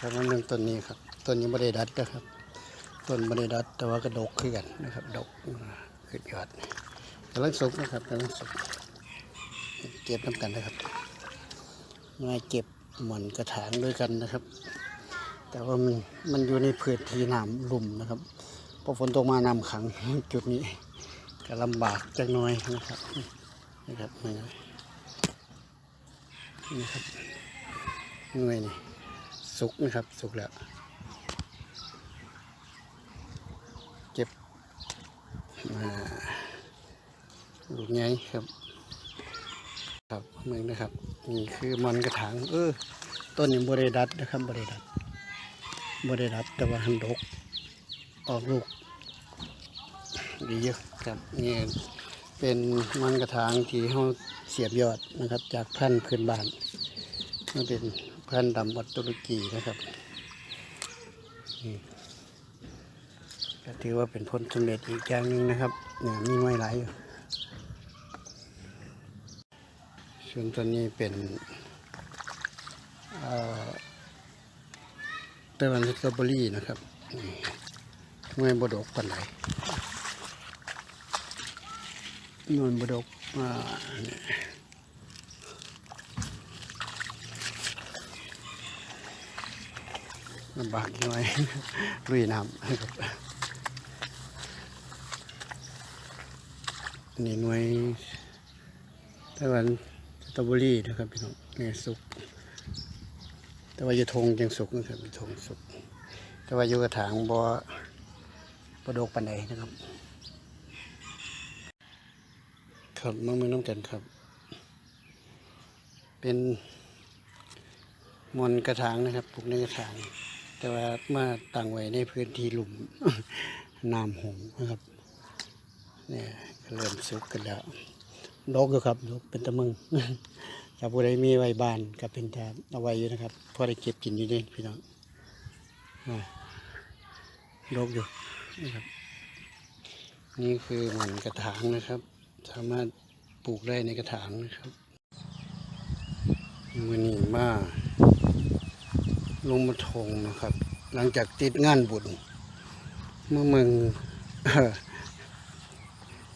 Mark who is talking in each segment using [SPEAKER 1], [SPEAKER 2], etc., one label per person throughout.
[SPEAKER 1] ครับมันหนึ่งต้นนี้ครับต้นนี้ไม่ได้ดัดนะครับต้นไม่ได้ดัดแต่ว่ากระดกขึ้นกันนะครับ ดกขึ้นยอดกำลังสุกนะครับกำลังสุกเก็บน้ำกันนะครับมาเก็บหม่อนกระถางด้วยกันนะครับ แต่ว่ามันมันอยู่ในพื้นที่น้ำลุ่มนะครับพอฝนตกมาน้ำขังจุดนี้ก็ลำบากจักหน้อยนะครับนะครับนี่นะครับหน่วยนี่ สุกนะครับ สุกแล้ว เก็บมาลูกไงครับ ครับเมืองนะครับ นี่คือมันกระถาง เออ ต้นนี้บริดัดนะครับบริดัดบริดัดแต่ว่าหันดก ออกลูก ดีเยอะครับนี่เป็นมันกระถางที่เขาเสียบยอดนะครับ จากพันธุ์พื้นบ้าน นเป็นพันธุ์ดำวัตตุรกีนะครับนี่ก็ถือว่าเป็นผลสำเร็จอีกอย่างหนึ่งนะครับเนี่ยมีไม้ไหลอยู่ส่วนตัวนี้เป็นเอ่อไต้หวันสตรอเบอรี่นะครับไม่บดกปันไหนนวลบดกอ่าเนี่ย ลำบากหน่อยลุยน้ำครับนี่หน่วยต้หวันสตรอเบอรี่นะครับพี่น้องเนี่ยสุก แต่ว่าอยู่ทงยังสุกนะครับอยู่ทงสุก แต่ว่าอยู่กระถางบ่บดกปันไหนนะครับ ครับมังมือน้ำกันครับ เป็นมอนกระถางนะครับปลูกในกระถาง แต่ว่ามาตั้งไว้ในพื้นที่หลุมน้ำหงนะครับเนี่ยก็เริ่มสุกกันแล้วดกอยู่ครับดกเป็นตะมึงถ้าผู้ใดมีไว้บ้านก็เป็นแต่เอาไว้อยู่นะครับพอได้เก็บกินอยู่เด้พี่น้องอ่าดกอยู่นะครับ นี่คือหมันกระถางนะครับ สามารถปลูกได้ในกระถางนะครับวันนี้มา ลงมาทงนะครับ หลังจากติดงานบุญเมื่อมึง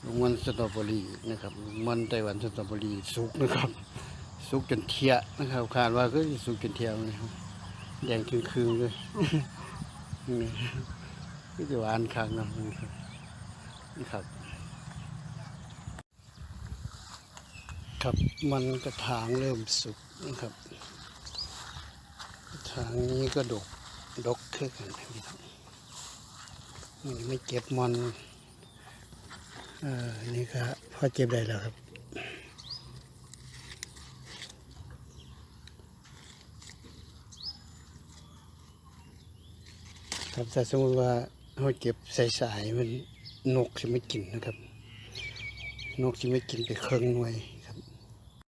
[SPEAKER 1] ลงมันสตรอเบอรี่นะครับมันไต้หวันสตรอเบอรี่สุกนะครับ สุกจนเทียนะครับคาดว่าก็สุกจนเทียนะครับแดงครึ่งๆเลยนี่จะหวานคักเนาะนะครับนี่ครับ ครับมันกระถางเริ่มสุกนะครับ กระถางนี้ก็ดกดกขึ้นกันพี่น้องไม่เก็บมันเอ่อนี่ก็พอเก็บได้แล้วครับครับแต่สมมติว่าเราเก็บใส่สายๆมันนกจะไม่กินนะครับ นกจะไม่กินไปเครื่องหน่วย